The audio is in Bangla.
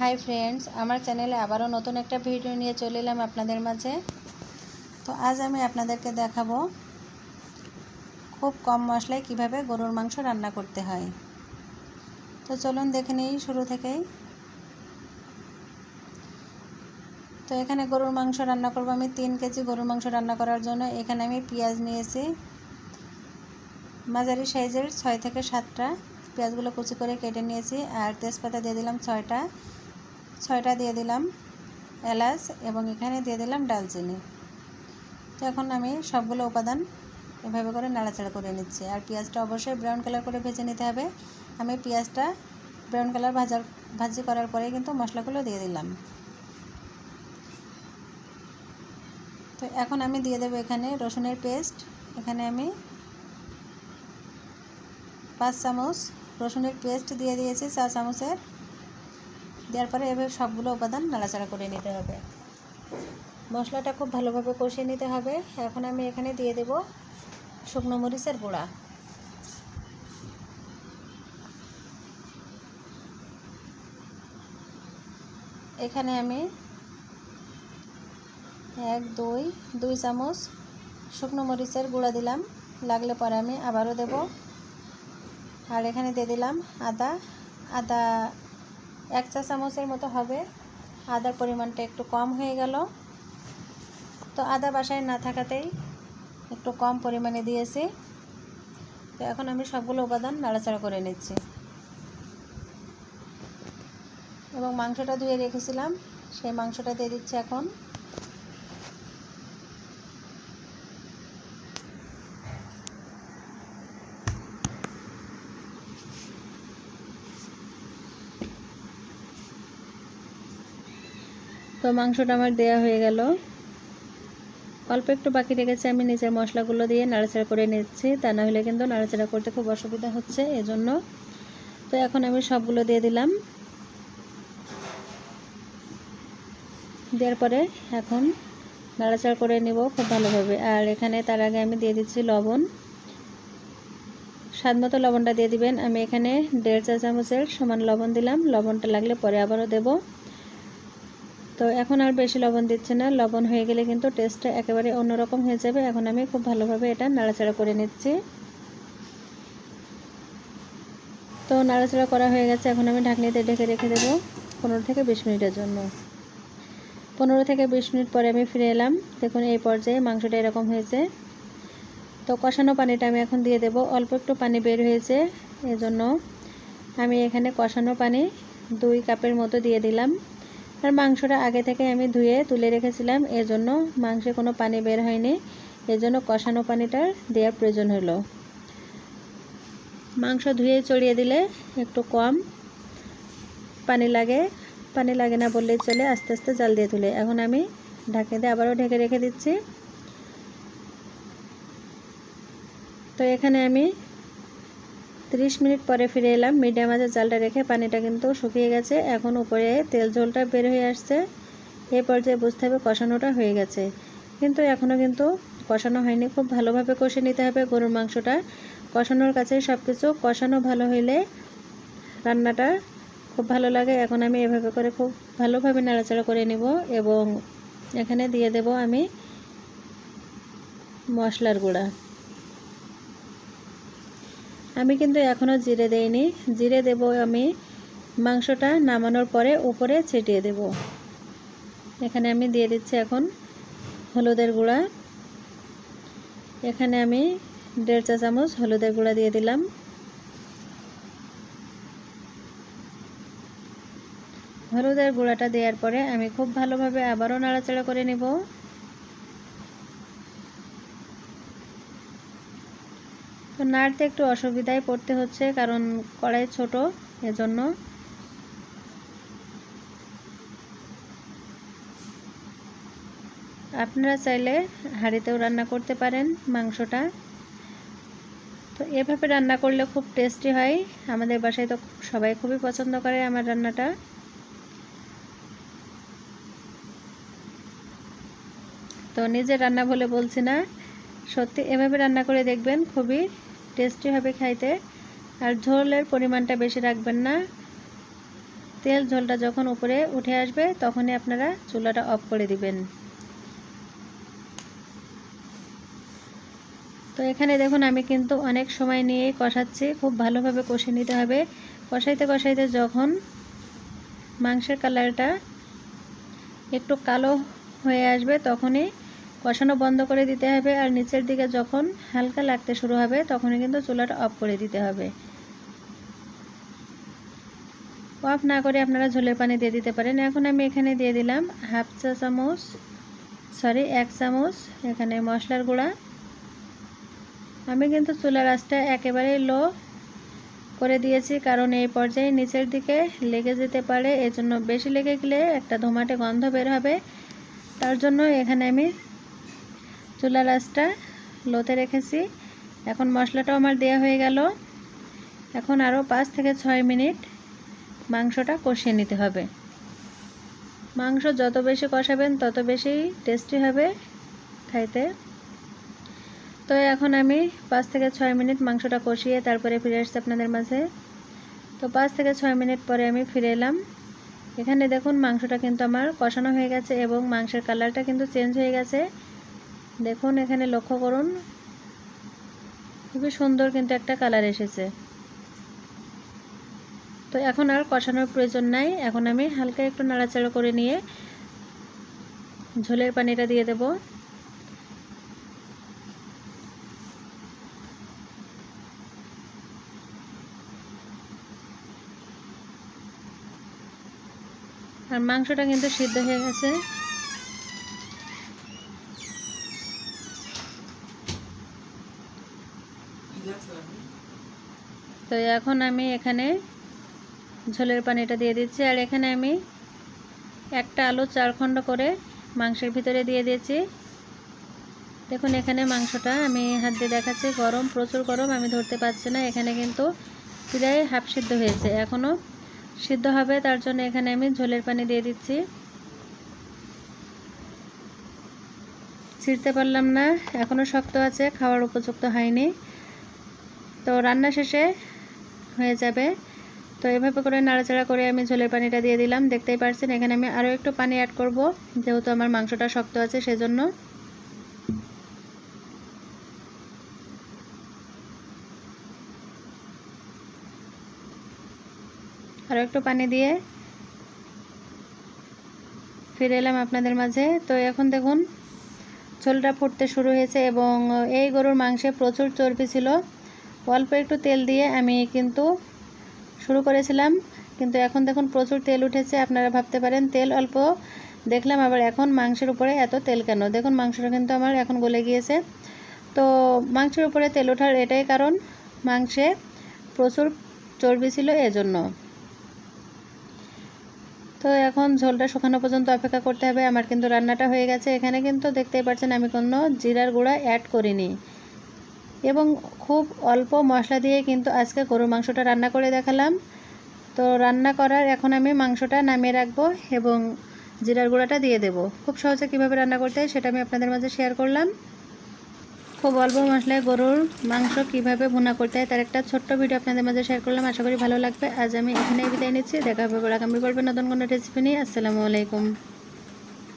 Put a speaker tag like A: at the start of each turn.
A: হাই ফ্রেন্ডস আমার চ্যানেলে আবারও নতুন একটা ভিডিও নিয়ে চলে এলাম আপনাদের মাঝে। তো আজ আমি আপনাদেরকে দেখাবো খুব কম মশলায় কীভাবে গরুর মাংস রান্না করতে হয়। তো চলুন দেখে নিই শুরু থেকেই। তো এখানে গরুর মাংস রান্না করব আমি। তিন কেজি গরুর মাংস রান্না করার জন্য এখানে আমি পেঁয়াজ নিয়েছি। মাঝারি সাইজের ছয় থেকে সাতটা। পেঁয়াজগুলো কুচি করে কেটে নিয়েছি। আর তেজপাতা দিয়ে দিলাম ছয়টা। ছয়টা দিয়ে দিলাম এলাচ এবং এখানে দিয়ে দিলাম ডালচিনি। তো এখন আমি সবগুলো উপাদান এভাবে করে নাড়াচাড়া করে নিচ্ছি। আর পেঁয়াজটা অবশ্যই ব্রাউন কালার করে ভেজে নিতে হবে। আমি পেঁয়াজটা ব্রাউন কালার ভাজার ভাজি করার পরে কিন্তু মশলাগুলো দিয়ে দিলাম। তো এখন আমি দিয়ে দেবো এখানে রসুনের পেস্ট। এখানে আমি পাঁচ চামচ রসুনের পেস্ট দিয়ে দিয়েছি। চা চামচের দেওয়ার পরে এভাবে সবগুলো উপাদান নাড়াচাড়া করে নিতে হবে। মশলাটা খুব ভালোভাবে কষিয়ে নিতে হবে। এখন আমি এখানে দিয়ে দেব শুকনো মরিচের গুঁড়া। এখানে আমি এক, দুই দুই চামচ শুকনো মরিচের গুঁড়া দিলাম। লাগলে পরে আমি আবারও দেব। আর এখানে দিয়ে দিলাম আদা আদা এক চা চামচের মতো হবে। আদার পরিমাণটা একটু কম হয়ে গেল। তো আদা বাসায় না থাকাতেই একটু কম পরিমাণে দিয়েছি। তো এখন আমি সবগুলো উপাদান নাড়াচাড়া করে নিচ্ছি। এবং মাংসটা ধুয়ে রেখেছিলাম। সেই মাংসটা দিয়ে দিচ্ছি এখন। তো মাংসটা আমার দেয়া হয়ে গেল। অল্প একটু বাকি রেখেছে আমি নিচের মশলাগুলো দিয়ে নাড়াচাড়া করে নিচ্ছি। তা না হলে কিন্তু নাড়াচাড়া করতে খুব অসুবিধা হচ্ছে এজন্য। তো এখন আমি সবগুলো দিয়ে দিলাম। দেওয়ার পরে এখন নাড়াচাড়া করে নেব খুব ভালোভাবে। আর এখানে তার আগে আমি দিয়ে দিচ্ছি লবণ। স্বাদ মতো লবণটা দিয়ে দিবেন। আমি এখানে দেড় চা চামচের সমান লবণ দিলাম। লবণটা লাগলে পরে আবারও দেবো। তো এখন আর বেশি লবণ দিচ্ছে না। লবণ হয়ে গেলে কিন্তু টেস্টটা একেবারে অন্যরকম হয়ে যাবে। এখন আমি খুব ভালোভাবে এটা নাড়াচাড়া করে নিচ্ছি। তো নাড়াচাড়া করা হয়ে গেছে। এখন আমি ঢাকনিতে ঢেকে রেখে দেবো পনেরো থেকে বিশ মিনিটের জন্য। পনেরো থেকে বিশ মিনিট পরে আমি ফিরে এলাম। দেখুন, এই পর্যায়ে মাংসটা এরকম হয়েছে। তো কষানো পানিটা আমি এখন দিয়ে দেব। অল্প একটু পানি বের হয়েছে এজন্য। আমি এখানে কষানো পানি দুই কাপের মতো দিয়ে দিলাম। আর মাংসটা আগে থেকে আমি ধুয়ে তুলে রেখেছিলাম। এজন্য মাংসে কোনো পানি বের হয়নি। এজন্য কষানো পানিটার দেওয়ার প্রয়োজন হলো। মাংস ধুয়ে চড়িয়ে দিলে একটু কম পানি লাগে। পানি লাগে না বললেই চলে, আস্তে আস্তে জাল দিয়ে তুলে। এখন আমি ঢাকে দিয়ে আবারও ঢেকে রেখে দিচ্ছি। তো এখানে আমি 30 মিনিট পরে ফিরে এলাম। মিডিয়াম আঁচে জালটা রেখে পানিটা কিন্তু শুকিয়ে গেছে। এখন উপরে তেল ঝোলটা বের হয়ে আসছে। এই পর্যায়ে বুঝতে হবে কষানোটা হয়ে গেছে। কিন্তু এখনও কিন্তু কষানো হয়নি। খুব ভালোভাবে কষে নিতে হবে গরুর মাংসটা। কষানোর কাছে সব কিছু কষানো ভালো হইলে রান্নাটা খুব ভালো লাগে। এখন আমি এভাবে করে খুব ভালোভাবে নাড়াচাড়া করে নিব এবং এখানে দিয়ে দেব আমি মশলার গুঁড়া। আমি কিন্তু এখনও জিরে দেইনি। জিরে দেব আমি মাংসটা নামানোর পরে উপরে ছিটিয়ে দেব। এখানে আমি দিয়ে দিচ্ছি এখন হলুদের গুঁড়া। এখানে আমি দেড় চা চামচ হলুদের গুঁড়া দিয়ে দিলাম। হলুদের গুঁড়াটা দেওয়ার পরে আমি খুব ভালোভাবে আবারও নাড়াচাড়া করে নেব। তো নাড়তে একটু অসুবিধায় পড়তে হচ্ছে, কারণ কড়াই ছোট এজন্য। আপনারা চাইলে হাঁড়িতেও রান্না করতে পারেন মাংসটা। তো এভাবে রান্না করলে খুব টেস্টি হয়। আমাদের বাসায় তো সবাই খুবই পছন্দ করে আমার রান্নাটা। তো নিজে রান্না বলে বলছি না, সত্যি এভাবে রান্না করে দেখবেন খুবই টেস্টি হবে খাইতে। আর ঝোলের পরিমাণটা বেশি রাখবেন না। তেল ঝোলটা যখন উপরে উঠে আসবে, তখনই আপনারা চুলাটা অফ করে দিবেন। তো এখানে দেখুন, আমি কিন্তু অনেক সময় নিয়ে কষাচ্ছি। খুব ভালোভাবে কষে নিতে হবে। কষাইতে কষাইতে যখন মাংসের কালারটা একটু কালো হয়ে আসবে, তখনই কষানো বন্ধ করে দিতে হবে আর নিচের দিকে যখন হালকা লাগতে শুরু হবে তখনই কিন্তু চুলাটা অফ করে দিতে হবে। অফ না করে আপনারা ঝোলের পানি দিয়ে দিতে পারেন। এখন আমি এখানে দিয়ে দিলাম হাফ চা চামচ সরি এক চামচ এখানে মশলার গুঁড়া। আমি কিন্তু চুলার আঁচটা একেবারে লো করে দিয়েছি কারণ এই পর্যায়ে নিচের দিকে লেগে যেতে পারে। এজন্য বেশি লেগে গেলে একটা ধোমাটে গন্ধ বের হবে। তার জন্য এখানে আমি চুলার আঁচটা লোতে রেখেছি। এখন মশলাটাও আমার দেওয়া হয়ে গেল। এখন আরও পাঁচ থেকে ছয় মিনিট মাংসটা কষিয়ে নিতে হবে। মাংস যত বেশি কষাবেন তত বেশি টেস্টি হবে খাইতে। তো এখন আমি পাঁচ থেকে ছয় মিনিট মাংসটা কষিয়ে তারপরে ফিরে আসছি আপনাদের মাঝে। তো পাঁচ থেকে ছয় মিনিট পরে আমি ফিরে এলাম। এখানে দেখুন মাংসটা কিন্তু আমার কষানো হয়ে গেছে এবং মাংসের কালারটা কিন্তু চেঞ্জ হয়ে গেছে। দেখুন, এখানে লক্ষ্য করুন। খুবই সুন্দর কিন্তু একটা কালার এসেছে। তো এখন আর কষানোর প্রয়োজন নাই। এখন আমি হালকা একটু নাড়াচাড়া করে নিয়ে ঝোলের পানিটা দিয়ে দেব। আর মাংসটা কিন্তু সিদ্ধ হয়ে গেছে। তো এখন আমি এখানে ঝোলের পানিটা দিয়ে দিচ্ছি, আর এখানে আমি একটা আলু চার খণ্ড করে মাংসের ভিতরে দিয়ে দিয়েছি। দেখুন, এখানে মাংসটা আমি হাত দিয়ে দেখাচ্ছি, গরম, প্রচুর গরম, আমি ধরতে পারছি না। এখানে কিন্তু প্রায় হাফ সিদ্ধ হয়েছে এখনও সিদ্ধ হবে, তার জন্য এখানে আমি ঝোলের পানি দিয়ে দিচ্ছি। ছিঁড়তে পারলাম না এখনও শক্ত আছে, খাওয়ার উপযুক্ত হয়নি। তো রান্না শেষে হয়ে যাবে। তো এভাবে করে নাড়াচাড়া করে আমি ঝোলের পানিটা দিয়ে দিলাম। দেখতেই পারছেন, এখানে আমি আরও একটু পানি অ্যাড করব, যেহেতু আমার মাংসটা শক্ত আছে সেজন্য। আরও একটু পানি দিয়ে ফিরে এলাম আপনাদের মাঝে। তো এখন দেখুন, ঝোলটা ফুটতে শুরু হয়েছে এবং এই গরুর মাংসে প্রচুর চর্বি ছিল। অল্প একটু তেল দিয়ে আমি কিন্তু শুরু করেছিলাম। কিন্তু এখন দেখুন প্রচুর তেল উঠেছে, আপনারা ভাবতে পারেন, তেল অল্প। দেখলাম আবার এখন মাংসের উপরে এত তেল কেন? দেখুন মাংসটা কিন্তু আমার এখন গলে গিয়েছে। তো মাংসের উপরে তেল ওঠার এটাই কারণ, মাংসে প্রচুর চর্বি ছিল এজন্য। তো এখন ঝোলটা শুকানো পর্যন্ত অপেক্ষা করতে হবে, আমার কিন্তু রান্নাটা হয়ে গেছে। এখানে কিন্তু দেখতেই পাচ্ছেন আমি কোনো জিরার গুঁড়া অ্যাড করিনি। এবং খুব অল্প মশলা দিয়ে কিন্তু আজকে গরুর মাংসটা রান্না করে দেখালাম। তো রান্না করার এখন আমি মাংসটা নামিয়ে রাখব এবং জিরার গুঁড়াটা দিয়ে দেব। খুব সহজে কীভাবে রান্না করতে হয় সেটা আমি আপনাদের মাঝে শেয়ার করলাম। খুব অল্প মশলায় গরুর মাংস কীভাবে ভুনা করতে হয় তার একটা ছোট্ট ভিডিও আপনাদের মাঝে শেয়ার করলাম। আশা করি ভালো লাগবে। আজ আমি এখানেই বিদায় নিচ্ছি। দেখা হবে আগামী পর্বে নতুন কোনো রেসিপি নিয়ে। আসসালামু আলাইকুম।